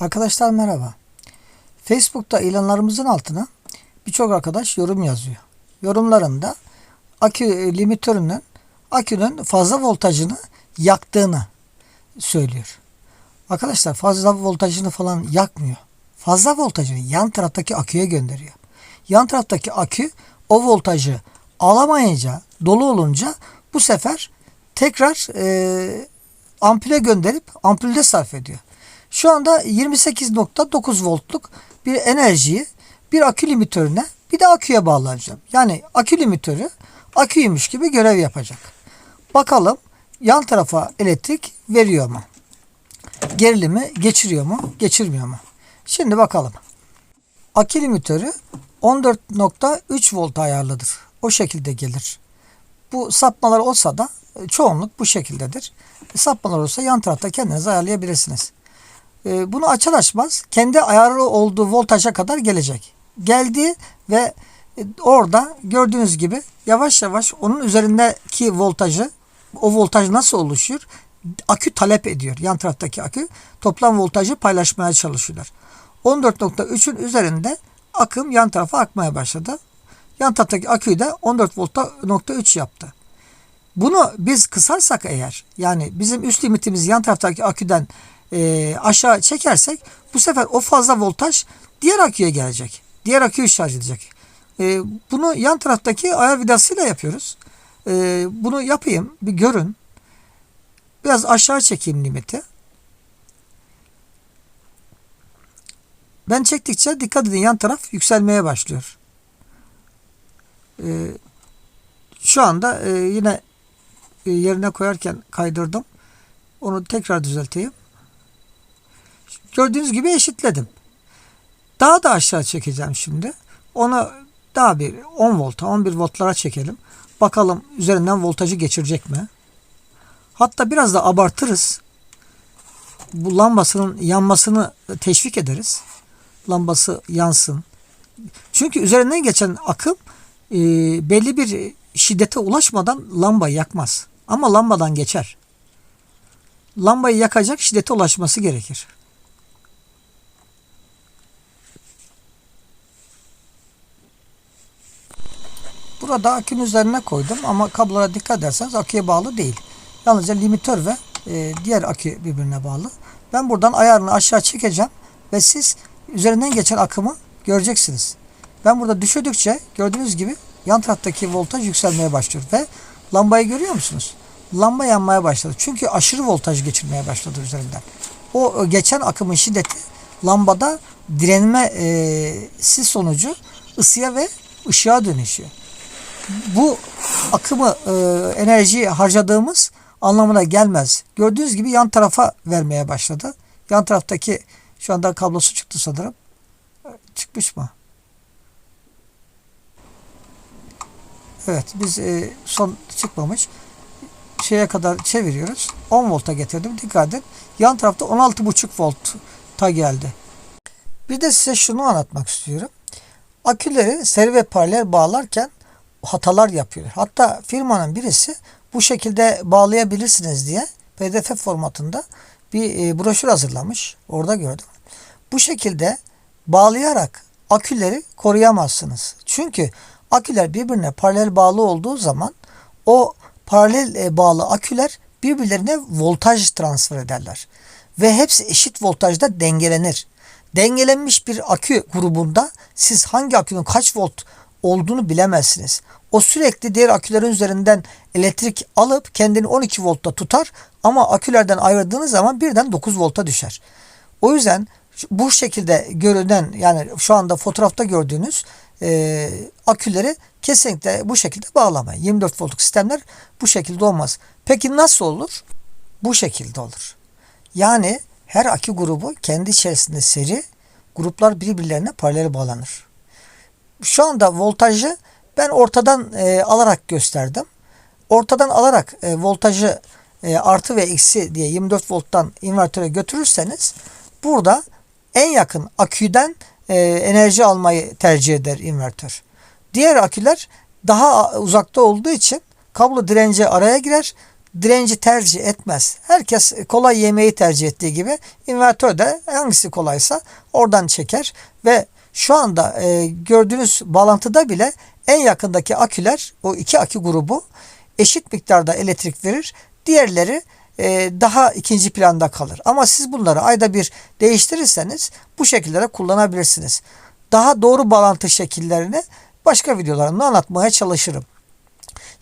Arkadaşlar merhaba. Facebook'ta ilanlarımızın altına birçok arkadaş yorum yazıyor. Yorumlarında akü limitörünün akünün fazla voltajını yaktığını söylüyor. Arkadaşlar fazla voltajını falan yakmıyor. Fazla voltajını yan taraftaki aküye gönderiyor. Yan taraftaki akü o voltajı alamayınca, dolu olunca bu sefer tekrar e, ampule gönderip ampulde sarf ediyor. Şu anda 28.9 voltluk bir enerjiyi bir akü limitörüne bir de aküye bağlayacağım. Yani akü limitörü aküymüş gibi görev yapacak. Bakalım yan tarafa elektrik veriyor mu? Gerilimi geçiriyor mu? Geçirmiyor mu? Şimdi bakalım. Akü limitörü 14.3 volt ayarlıdır. O şekilde gelir. Bu sapmalar olsa da e, çoğunluk bu şekildedir. Sapmalar olsa yan tarafta kendiniz ayarlayabilirsiniz. E, Bunu açar açmaz kendi ayarlı olduğu voltaja kadar gelecek. Geldi ve e, orada gördüğünüz gibi yavaş yavaş onun üzerindeki voltajı o voltaj nasıl oluşuyor? Akü talep ediyor. Yan taraftaki akü toplam voltajı paylaşmaya çalışıyorlar. 14.3'ün üzerinde akım yan tarafa akmaya başladı. Yan taraftaki aküyü de 14 volta nokta 3 yaptı. Bunu biz kısarsak eğer yani bizim üst limitimizi yan taraftaki aküden e, aşağı çekersek bu sefer o fazla voltaj diğer aküye gelecek. Diğer aküyü şarj edecek. E, bunu yan taraftaki ayar vidasıyla yapıyoruz. E, bunu yapayım bir görün. Biraz aşağı çekeyim limiti. Ben çektikçe dikkat edin yan taraf yükselmeye başlıyor. Ee, şu anda e, yine e, yerine koyarken kaydırdım. Onu tekrar düzelteyim. Gördüğünüz gibi eşitledim. Daha da aşağı çekeceğim şimdi. Onu daha bir 10 volta 11 voltlara çekelim. Bakalım üzerinden voltajı geçirecek mi? Hatta biraz da abartırız. Bu lambasının yanmasını teşvik ederiz. Lambası yansın. Çünkü üzerinden geçen akım e, belli bir şiddete ulaşmadan lambayı yakmaz. Ama lambadan geçer. Lambayı yakacak şiddete ulaşması gerekir. Burada akünün üzerine koydum ama kablolara dikkat ederseniz aküye bağlı değil. Yalnızca limitör ve e, diğer akü birbirine bağlı. Ben buradan ayarını aşağı çekeceğim ve siz üzerinden geçen akımı göreceksiniz. Ben burada düşürdükçe gördüğünüz gibi yan taraftaki voltaj yükselmeye başlıyor ve lambayı görüyor musunuz? Lamba yanmaya başladı. Çünkü aşırı voltaj geçirmeye başladı üzerinden. O geçen akımın şiddeti lambada direnmesi sonucu ısıya ve ışığa dönüşüyor. Bu akımı e, enerji harcadığımız anlamına gelmez. Gördüğünüz gibi yan tarafa vermeye başladı. Yan taraftaki şu anda kablosu çıktı sanırım. Çıkmış mı? Evet biz e, son çıkmamış. Şeye kadar çeviriyoruz. 10 volta getirdim. Dikkat edin. Yan tarafta 16,5 volta geldi. Bir de size şunu anlatmak istiyorum. Aküleri seri ve paralel bağlarken hatalar yapıyor. Hatta firmanın birisi bu şekilde bağlayabilirsiniz diye PDF formatında bir e, broşür hazırlamış. Orada gördüm. Bu şekilde bağlayarak aküleri koruyamazsınız. Çünkü aküler birbirine paralel bağlı olduğu zaman o paralel e, bağlı aküler birbirlerine voltaj transfer ederler. Ve hepsi eşit voltajda dengelenir. Dengelenmiş bir akü grubunda siz hangi akünün kaç volt olduğunu bilemezsiniz. O sürekli diğer akülerin üzerinden elektrik alıp kendini 12 voltta tutar ama akülerden ayırdığınız zaman birden 9 volta düşer. O yüzden bu şekilde görünen yani şu anda fotoğrafta gördüğünüz e, aküleri kesinlikle bu şekilde bağlamayın. 24 voltluk sistemler bu şekilde olmaz. Peki nasıl olur? Bu şekilde olur. Yani her akü grubu kendi içerisinde seri gruplar birbirlerine paralel bağlanır. Şu anda voltajı ben ortadan e, alarak gösterdim. Ortadan alarak e, voltajı e, artı ve eksi diye 24 volttan invertöre götürürseniz burada en yakın aküden e, enerji almayı tercih eder invertör. Diğer aküler daha uzakta olduğu için kablo direnci araya girer. direnci tercih etmez. Herkes kolay yemeği tercih ettiği gibi invertör de hangisi kolaysa oradan çeker ve şu anda e, gördüğünüz bağlantıda bile en yakındaki aküler o iki akü grubu eşit miktarda elektrik verir. Diğerleri e, daha ikinci planda kalır. Ama siz bunları ayda bir değiştirirseniz bu şekillere kullanabilirsiniz. Daha doğru bağlantı şekillerini başka videolarımda anlatmaya çalışırım.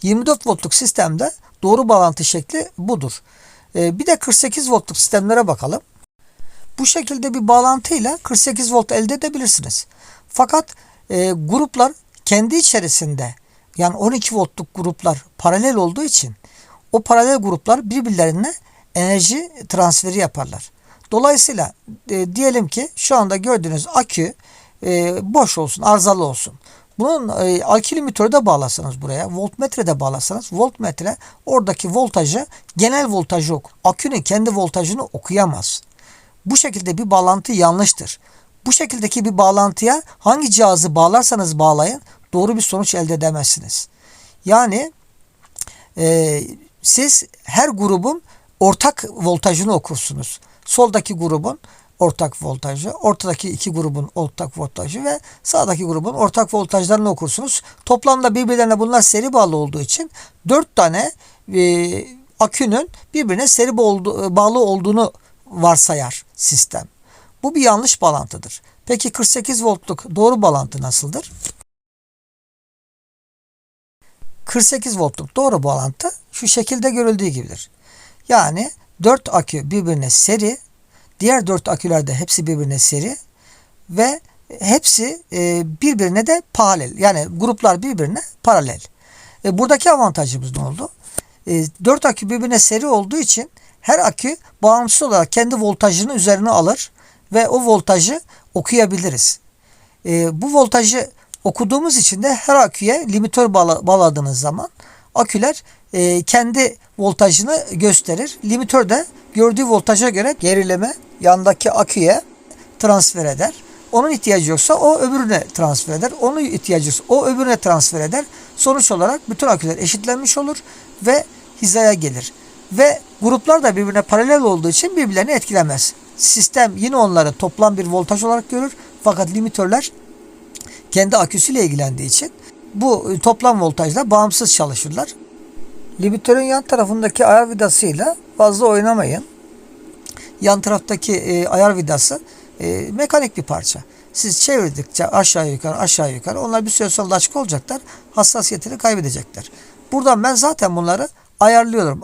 24 voltluk sistemde doğru bağlantı şekli budur. E, bir de 48 voltluk sistemlere bakalım. Bu şekilde bir bağlantıyla 48 volt elde edebilirsiniz. Fakat e, gruplar kendi içerisinde yani 12 voltluk gruplar paralel olduğu için o paralel gruplar birbirlerine enerji transferi yaparlar. Dolayısıyla e, diyelim ki şu anda gördüğünüz akü e, boş olsun, arızalı olsun. Bunun e, akü de bağlasanız buraya, voltmetre de bağlasanız voltmetre oradaki voltajı genel voltajı okur. Akünün kendi voltajını okuyamaz. Bu şekilde bir bağlantı yanlıştır. Bu şekildeki bir bağlantıya hangi cihazı bağlarsanız bağlayın doğru bir sonuç elde edemezsiniz. Yani e, siz her grubun ortak voltajını okursunuz. Soldaki grubun ortak voltajı, ortadaki iki grubun ortak voltajı ve sağdaki grubun ortak voltajlarını okursunuz. Toplamda birbirlerine bunlar seri bağlı olduğu için dört tane e, akünün birbirine seri bağlı olduğunu varsayar sistem. Bu bir yanlış bağlantıdır. Peki 48 voltluk doğru bağlantı nasıldır? 48 voltluk doğru bağlantı şu şekilde görüldüğü gibidir. Yani 4 akü birbirine seri, diğer 4 aküler de hepsi birbirine seri ve hepsi e, birbirine de paralel. Yani gruplar birbirine paralel. E, buradaki avantajımız ne oldu? 4 akü birbirine seri olduğu için her akü bağımsız olarak kendi voltajını üzerine alır ve o voltajı okuyabiliriz. Bu voltajı okuduğumuz için de her aküye limitör bağladığınız zaman aküler e, kendi voltajını gösterir. Limitör de gördüğü voltaja göre gerileme yandaki aküye transfer eder. Onun ihtiyacı yoksa o öbürüne transfer eder. Onun ihtiyacı yoksa o öbürüne transfer eder. Sonuç olarak bütün aküler eşitlenmiş olur ve hizaya gelir. Ve gruplar da birbirine paralel olduğu için birbirlerini etkilemez. Sistem yine onları toplam bir voltaj olarak görür. Fakat limitörler kendi aküsüyle ilgilendiği için bu toplam voltajla bağımsız çalışırlar. Limitörün yan tarafındaki ayar vidasıyla fazla oynamayın. Yan taraftaki e, ayar vidası e, mekanik bir parça. Siz çevirdikçe aşağı yukarı aşağı yukarı onlar bir süre sonra laçka olacaklar. Hassasiyetini kaybedecekler. Buradan ben zaten bunları ayarlıyorum.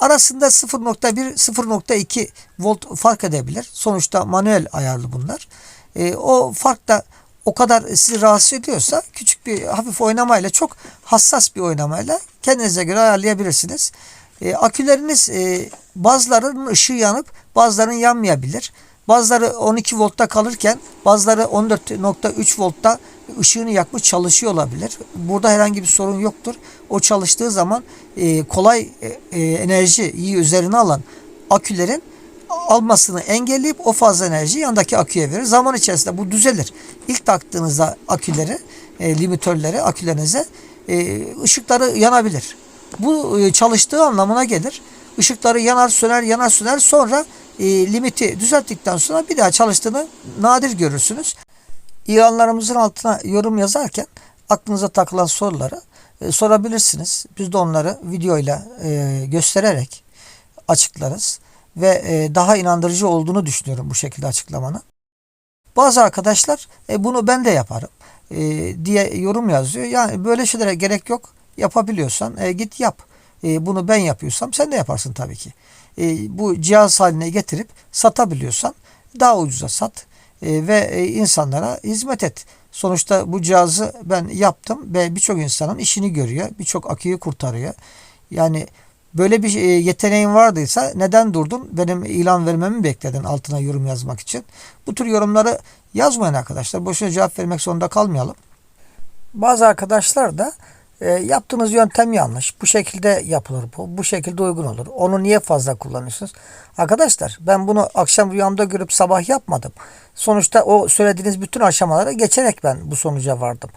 Arasında 0.1 0.2 volt fark edebilir. Sonuçta manuel ayarlı bunlar. E, o fark da o kadar sizi rahatsız ediyorsa küçük bir hafif oynamayla çok hassas bir oynamayla kendinize göre ayarlayabilirsiniz. E, aküleriniz e, bazılarının ışığı yanıp bazılarının yanmayabilir. Bazıları 12 voltta kalırken bazıları 14.3 voltta ışığını yakmış çalışıyor olabilir. Burada herhangi bir sorun yoktur. O çalıştığı zaman e, kolay e, e, enerji iyi üzerine alan akülerin almasını engelleyip o fazla enerjiyi yandaki aküye verir. Zaman içerisinde bu düzelir. İlk taktığınızda aküleri, e, limitörleri akülerinize e, ışıkları yanabilir. Bu e, çalıştığı anlamına gelir. Işıkları yanar söner yanar söner sonra e, limiti düzelttikten sonra bir daha çalıştığını nadir görürsünüz. İlanlarımızın altına yorum yazarken aklınıza takılan soruları e, sorabilirsiniz. Biz de onları videoyla e, göstererek açıklarız ve e, daha inandırıcı olduğunu düşünüyorum bu şekilde açıklamanın. Bazı arkadaşlar e, bunu ben de yaparım e, diye yorum yazıyor. Yani böyle şeylere gerek yok. Yapabiliyorsan e, git yap. E, bunu ben yapıyorsam sen de yaparsın tabii ki. E, bu cihaz haline getirip satabiliyorsan daha ucuza sat ve e, insanlara hizmet et. Sonuçta bu cihazı ben yaptım ve birçok insanın işini görüyor. Birçok aküyü kurtarıyor. Yani Böyle bir e, yeteneğin vardıysa neden durdun? Benim ilan vermemi bekledin altına yorum yazmak için. Bu tür yorumları yazmayın arkadaşlar. Boşuna cevap vermek zorunda kalmayalım. Bazı arkadaşlar da e, yaptığınız yöntem yanlış. Bu şekilde yapılır bu. Bu şekilde uygun olur. Onu niye fazla kullanıyorsunuz? Arkadaşlar ben bunu akşam rüyamda görüp sabah yapmadım. Sonuçta o söylediğiniz bütün aşamalara geçerek ben bu sonuca vardım.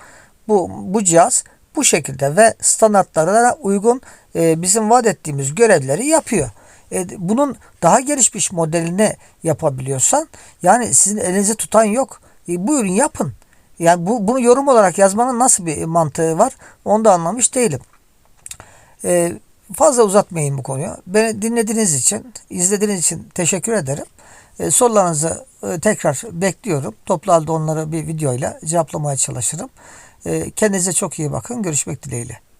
Bu, bu cihaz bu şekilde ve standartlara uygun e, bizim vaat ettiğimiz görevleri yapıyor. E, bunun daha gelişmiş modelini yapabiliyorsan yani sizin elinizi tutan yok. E, buyurun yapın. Yani bu bunu yorum olarak yazmanın nasıl bir mantığı var? Onu da anlamış değilim. E, fazla uzatmayayım bu konuyu. Beni dinlediğiniz için, izlediğiniz için teşekkür ederim. E, sorularınızı e, tekrar bekliyorum. Toplu halde onları bir videoyla cevaplamaya çalışırım. E, kendinize çok iyi bakın. Görüşmek dileğiyle.